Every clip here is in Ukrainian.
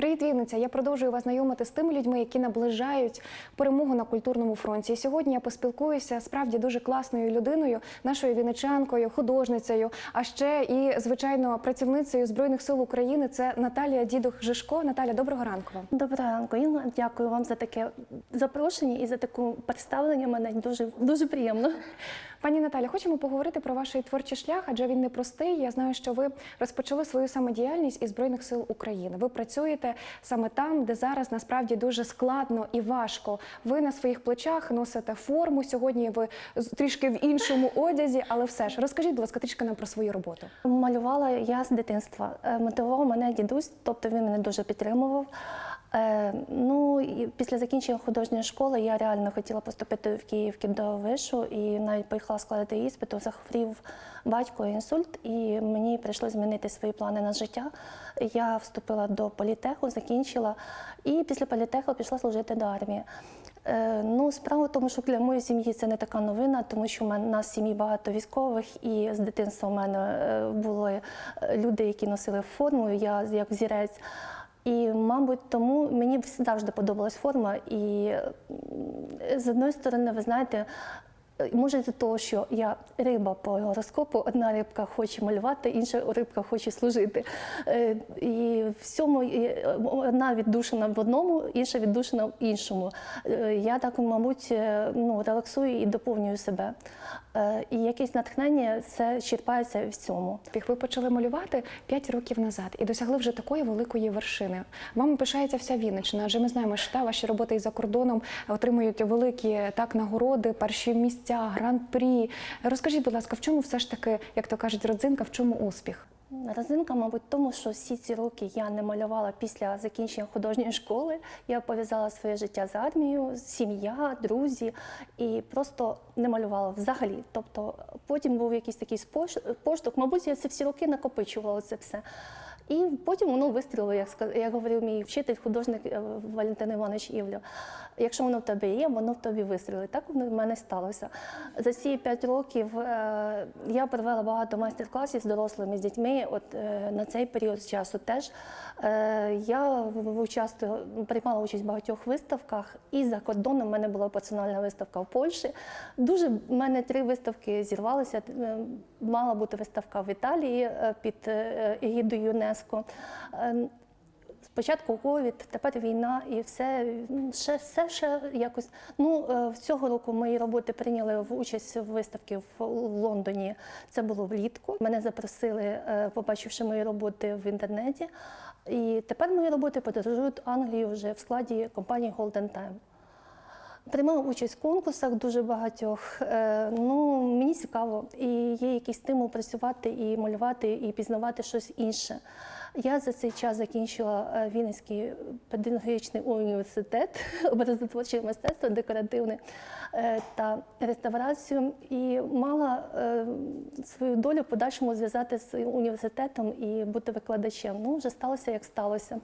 Привіт, Вінниця! Я продовжую вас знайомити з тими людьми, які наближають перемогу на культурному фронті. І сьогодні я поспілкуюся справді дуже класною людиною, нашою вінничанкою, художницею, а ще і звичайно працівницею збройних сил України. Це Наталія Дідух Жишко. Наталя, доброго ранку вам. Доброго ранку, Інна. Дякую вам за таке запрошення і за таке представлення. Мене дуже дуже приємно. Пані Наталя, хочемо поговорити про ваш творчий шлях, адже він непростий. Я знаю, що ви розпочали свою самодіяльність із збройних сил України. Ви працюєте саме там, де зараз насправді дуже складно і важко. Ви на своїх плечах носите форму. Сьогодні ви трішки в іншому одязі, але все ж розкажіть, будь ласка, трішки нам про свою роботу. Малювала я з дитинства. Е, Мотивував мене дідусь, тобто він мене дуже підтримував. Е, ну і після закінчення художньої школи я реально хотіла поступити в Київки до вишу і навіть поїхала складати іспиту. Захворів батько інсульт, і мені прийшлося змінити свої плани на життя. Я вступила до політеху, закінчила, і після політеху пішла служити до армії. Е, ну, справа в тому, що для моєї сім'ї це не така новина, тому що в мене у нас в сім'ї багато військових, і з дитинства в мене е, були люди, які носили форму, я як взірець. І, мабуть, тому мені завжди подобалась форма. І з одної сторони, ви знаєте, е, може з того, що я риба по гороскопу, одна рибка хоче малювати, інша рибка хоче служити. Е, І в цьому е, одна віддушена в одному, інша віддушена в іншому. Я так, мабуть, ну, релаксую і доповнюю себе. Е, І якесь натхнення це черпається в цьому. Ви почали малювати 5 років назад і досягли вже такої великої вершини. Вам пишається вся Вінниччина, адже ми знаємо, що та ваші роботи і за кордоном отримують великі так нагороди, перші місця, гран-прі. Розкажіть, будь ласка, в чому все ж таки, як то кажуть, родзинка, в чому успіх? Розинка, мабуть, тому, що всі ці роки я не малювала після закінчення художньої школи. Я пов'язала своє життя з армією, сім'я, друзі, і просто не малювала взагалі. Тобто потім був якийсь такий поштовх. Мабуть, я це всі роки накопичувала це все. І потім воно вистрілило, як сказ- як говорив мій вчитель, художник е, Валентин Іванович Івлю. Якщо воно в тебе є, воно в тобі вистрілить. Так воно в мене сталося. За ці п'ять років е, я провела багато майстер-класів з дорослими, з дітьми. От е, на цей період часу теж я участвую, приймала участь в багатьох виставках, і за кордоном в мене була персональна виставка в Польщі. Дуже в мене три виставки зірвалися. Мала бути виставка в Італії е, під е, егідою ЮНЕСКО. Е, Спочатку ковід, тепер війна, і все ще все ще якось. Ну в цього року мої роботи прийняли в участь в виставці в Лондоні. Це було влітку. Мене запросили, побачивши мої роботи в інтернеті. І тепер мої роботи подорожують Англію вже в складі компанії Golden Time. Приймала участь в конкурсах дуже багатьох. Е, Ну, мені цікаво, і є якийсь стимул працювати і малювати, і пізнавати щось інше. Я за цей час закінчила е, Вінницький педагогічний університет образотворче мистецтво, декоративне е, та реставрацію, і мала е, свою долю в подальшому зв'язати з університетом і бути викладачем. Ну, вже сталося, як сталося.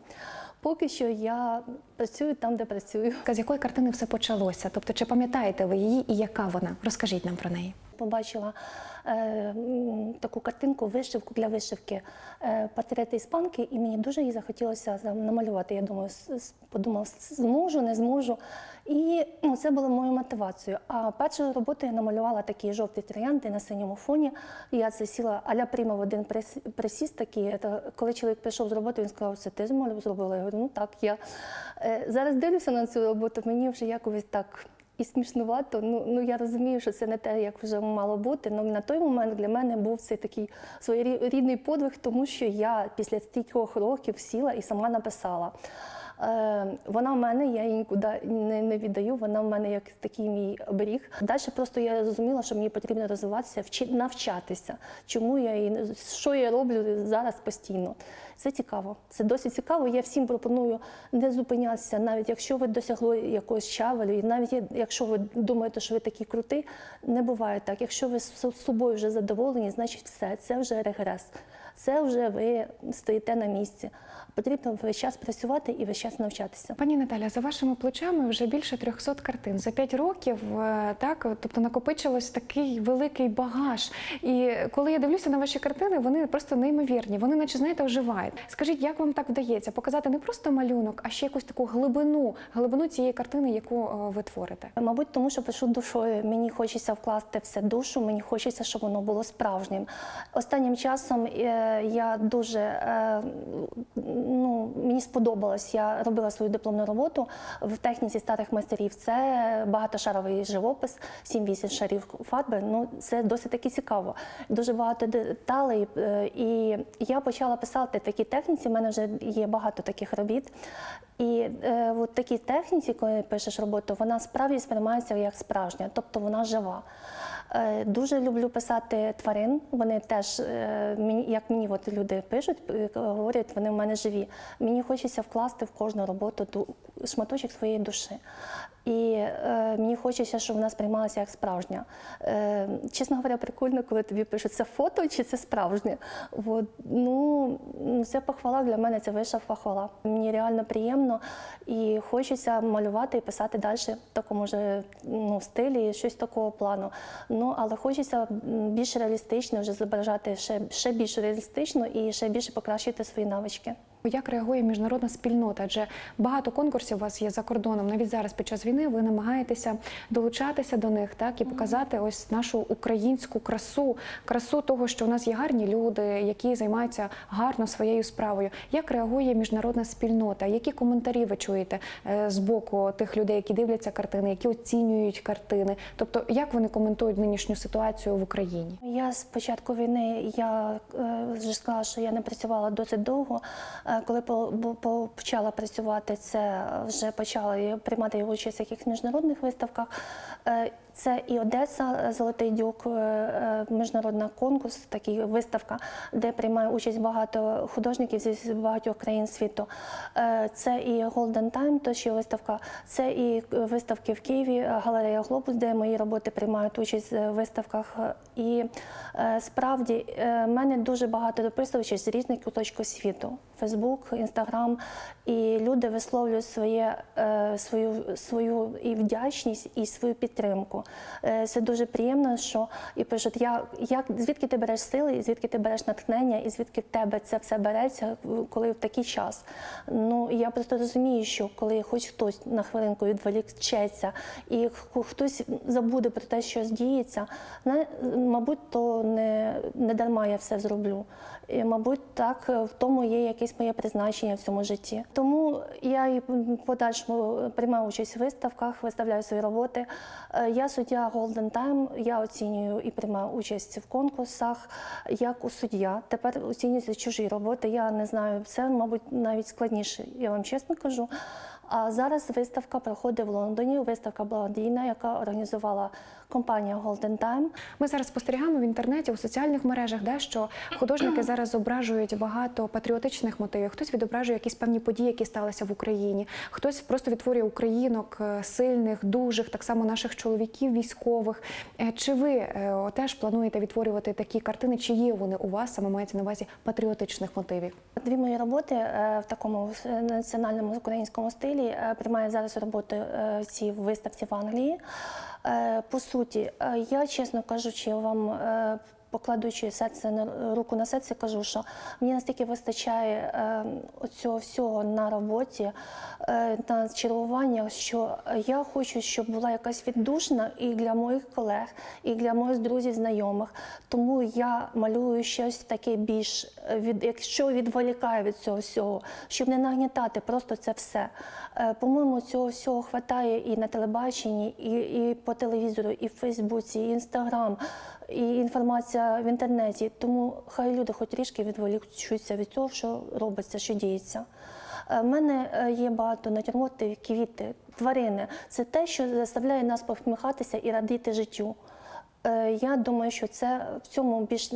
Поки що я працюю там, де працюю. З якої картини все почалося? Тобто, чи пам'ятаєте ви її і яка вона? Розкажіть нам про неї. Побачила таку картинку, вишивку для вишивки е, портрети іспанки, і мені дуже її захотілося за- намалювати. Я думаю, подумала, зможу, не зможу. І ну, це було моєю мотивацією. А першу роботу я намалювала такі жовті троянди на синьому фоні. Я це сіла аля прямо в один присіст такий. Коли чоловік прийшов з роботи, він сказав, це ти зробила? Я говорю, ну так, я. Е, Зараз дивлюся на цю роботу, мені вже якось так і смішнувато. Ну, ну я розумію, що це не те, як вже мало бути. Ну на той момент для мене був це такий своєрідний подвиг, тому що я після стількох років сіла і сама написала. Е, вона в мене, я її нікуди не, не віддаю. Вона в мене як такий мій оберіг. Далі просто я зрозуміла, що мені потрібно розвиватися, вчи, навчатися. Чому я і що я роблю зараз постійно. Це цікаво. Це досить цікаво. Я всім пропоную не зупинятися, навіть якщо ви досягли якогось щавелю, і навіть якщо ви думаєте, що ви такий крутий, не буває так. Якщо ви з собою вже задоволені, значить все, це вже регрес. Це вже ви стоїте на місці. Потрібно весь час працювати і весь час навчатися. Пані Наталя, за вашими плечами вже більше 300 картин. За 5 років, е, так, тобто накопичилось такий великий багаж. І коли я дивлюся на ваші картини, вони просто неймовірні. Вони, наче знаєте, оживають. Скажіть, як вам так вдається показати не просто малюнок, а ще якусь таку глибину, глибину цієї картини, яку е, ви творите? Мабуть, тому що пишу душою. Мені хочеться вкласти все душу, мені хочеться, щоб воно було справжнім. Останнім часом е, я дуже е, ну, мені сподобалось. Я робила свою дипломну роботу в техніці старих майстерів. Це багатошаровий живопис, 7-8 шарів фарби. Ну це досить таки цікаво. Дуже багато деталей. е, І я почала писати такі техніці. У мене вже є багато таких робіт. І е, от такій техніці, коли пишеш роботу, вона справді сприймається як справжня, тобто вона жива. Е, дуже люблю писати тварин. Вони теж, е, як мені от люди пишуть, е, говорять, вони в мене живі. Мені хочеться вкласти в кожну роботу шматочок своєї душі. І е, мені хочеться, щоб вона сприймалася як справжня. Е, чесно говоря, прикольно, коли тобі пишуть, це фото чи це справжнє. От, ну, ну, це похвала для мене, це вища похвала. Мені реально приємно і хочеться малювати і писати далі в такому ж ну, стилі, щось такого плану. Ну, але хочеться більш реалістично вже зображати ще, ще більш реалістично і ще більше покращити свої навички. Як реагує міжнародна спільнота? Адже багато конкурсів у вас є за кордоном. Навіть зараз під час війни ви намагаєтеся долучатися до них, так і показати ось нашу українську красу, красу того, що у нас є гарні люди, які займаються гарно своєю справою. Як реагує міжнародна спільнота? Які коментарі ви чуєте е, з боку тих людей, які дивляться картини, які оцінюють картини? Тобто, як вони коментують нинішню ситуацію в Україні? Я з початку війни я е, вже сказала, що я не працювала досить довго. Е, Коли по- почала працювати, це вже почала приймати участь в якихось міжнародних виставках. Це і Одеса, е, Золотий Дюк, е, е, міжнародний конкурс, такий виставка, де приймає участь багато художників зі багатьох країн світу. Це і Golden Time, то ще виставка, це і виставки в Києві, галерея Глобус, де мої роботи приймають участь в виставках. І справді мене дуже багато дописувачів з різних куточків світу: Фейсбук, Інстаграм. І люди висловлюють своє, свою, свою і вдячність, і свою підтримку. Е, Це дуже приємно, що і пишуть, я, як, звідки ти береш сили, і звідки ти береш натхнення, і звідки в тебе це все береться, коли в такий час. Ну я просто розумію, що коли хоч хтось на хвилинку відволічеться, і хтось забуде про те, що діється, не, мабуть, то не, не дарма я все зроблю. І, мабуть, так в тому є якесь моє призначення в цьому житті. Тому я і подальшому приймаю участь в виставках, виставляю свої роботи. Е, Я суддя Golden Time, я оцінюю і приймаю участь в конкурсах як у суддя. Тепер оцінюються чужі роботи. Я не знаю, це, мабуть, навіть складніше, я вам чесно кажу. А зараз виставка проходить в Лондоні. Виставка благодійна, яка організувала компанія Golden Time. Ми зараз спостерігаємо в інтернеті у соціальних мережах, де що художники зараз зображують багато патріотичних мотивів. Хтось відображує якісь певні події, які сталися в Україні. Хтось просто відтворює українок е, сильних, дужих, так само наших чоловіків, військових. Е, Чи ви е, теж плануєте відтворювати такі картини? Чи є вони у вас саме мається на увазі патріотичних мотивів? Дві мої роботи в такому національному українському стилі приймаю зараз роботи в цій виставці в Англії. Е, По суті, е, я чесно кажучи, вам. Покладучи серце на руку на серце, кажу, що мені настільки вистачає е, оцього всього на роботі, е, на чергуваннях, що я хочу, щоб була якась віддушна і для моїх колег, і для моїх друзів, знайомих. Тому я малюю щось таке більш е, від, якщо відволікає від цього всього, щоб не нагнітати просто це все. Е, По-моєму, цього всього хватає і на телебаченні, і, і по телевізору, і в Фейсбуці, і Інстаграм, і інформація в інтернеті. Тому хай люди хоч трішки відволікуються від цього, що робиться, що діється. Е, В мене е, є багато натюрмортів, квіти, тварини. Це те, що заставляє нас посміхатися і радіти життю. Е, Я думаю, що це в цьому більш,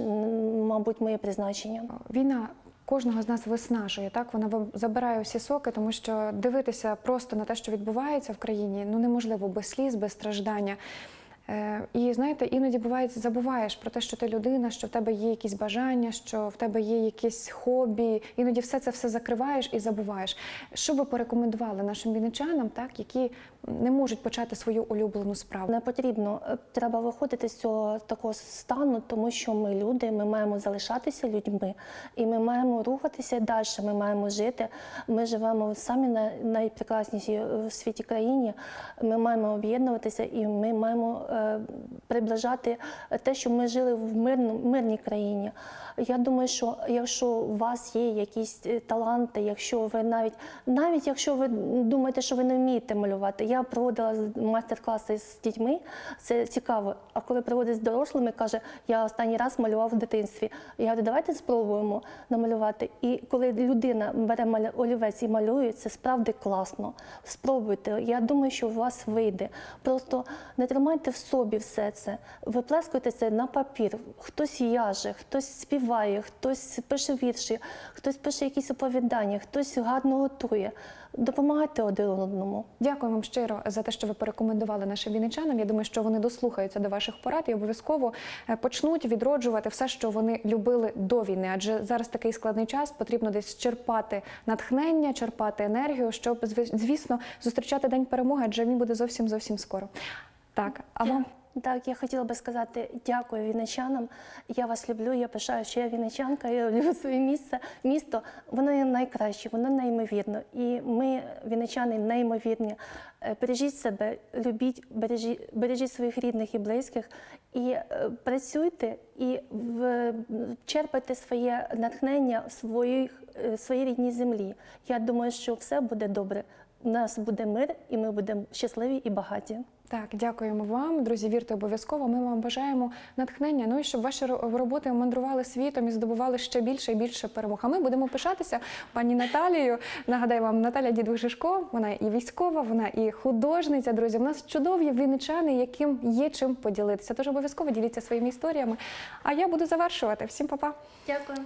мабуть, моє призначення. Війна кожного з нас виснажує. Так вона забирає усі соки, тому що дивитися просто на те, що відбувається в країні, ну неможливо без сліз, без страждання. Е, І знаєте, іноді буває, забуваєш про те, що ти людина, що в тебе є якісь бажання, що в тебе є якісь хобі. Іноді все це все закриваєш і забуваєш. Що ви порекомендували нашим вінничанам, так які не можуть почати свою улюблену справу? Не потрібно, е, треба виходити з цього такого стану, тому що ми люди, ми маємо залишатися людьми, і ми маємо рухатися далі. Ми маємо жити. Ми живемо самі на- найпрекраснішій е, в світі країні. Ми маємо об'єднуватися і ми маємо приближати те, що ми жили в мирну, мирній країні. Я думаю, що якщо у вас є якісь е, таланти, якщо ви навіть навіть якщо ви думаєте, що ви не вмієте малювати, я проводила майстер-класи з дітьми, це цікаво. А коли проводить з дорослими, каже, я останній раз малював в дитинстві. Я говорю, давайте спробуємо намалювати. І коли людина бере олівець і малює, це справді класно. Спробуйте. Я думаю, що у вас вийде. Просто не тримайте в собі все це. Виплескуйте це на папір. Хтось в'яже, хтось співає, хтось пише вірші, хтось пише якісь оповідання, хтось гарно готує. Допомагайте один одному. Дякую вам щиро за те, що ви порекомендували нашим вінничанам. Я думаю, що вони дослухаються до ваших порад і обов'язково е, почнуть відроджувати все, що вони любили до війни. Адже зараз такий складний час, потрібно десь черпати натхнення, черпати енергію, щоб зв- звісно зустрічати день перемоги, адже він буде зовсім зовсім скоро. Так, а вам Так, я хотіла би сказати дякую вінничанам. Я вас люблю, я пишаю, що я вінничанка, я люблю своє місце, місто. Воно є найкраще, воно неймовірно. І ми, вінничани, неймовірні. Е, Бережіть себе, любіть, бережіть, бережіть своїх рідних і близьких, і е, працюйте і в, черпайте своє натхнення в своїх, е, своїй рідній землі. Я думаю, що все буде добре. У нас буде мир, і ми будемо щасливі і багаті. Так, дякуємо вам, друзі. Вірте обов'язково. Ми вам бажаємо натхнення. Ну і щоб ваші роботи мандрували світом і здобували ще більше і більше перемог. А ми будемо пишатися пані Наталією. Нагадаю вам, Наталя Дідух Жишко, вона і військова, вона і художниця. Друзі, у нас чудові вінничани, яким є чим поділитися. Тож обов'язково діліться своїми історіями. А я буду завершувати. Всім па-па! Дякую.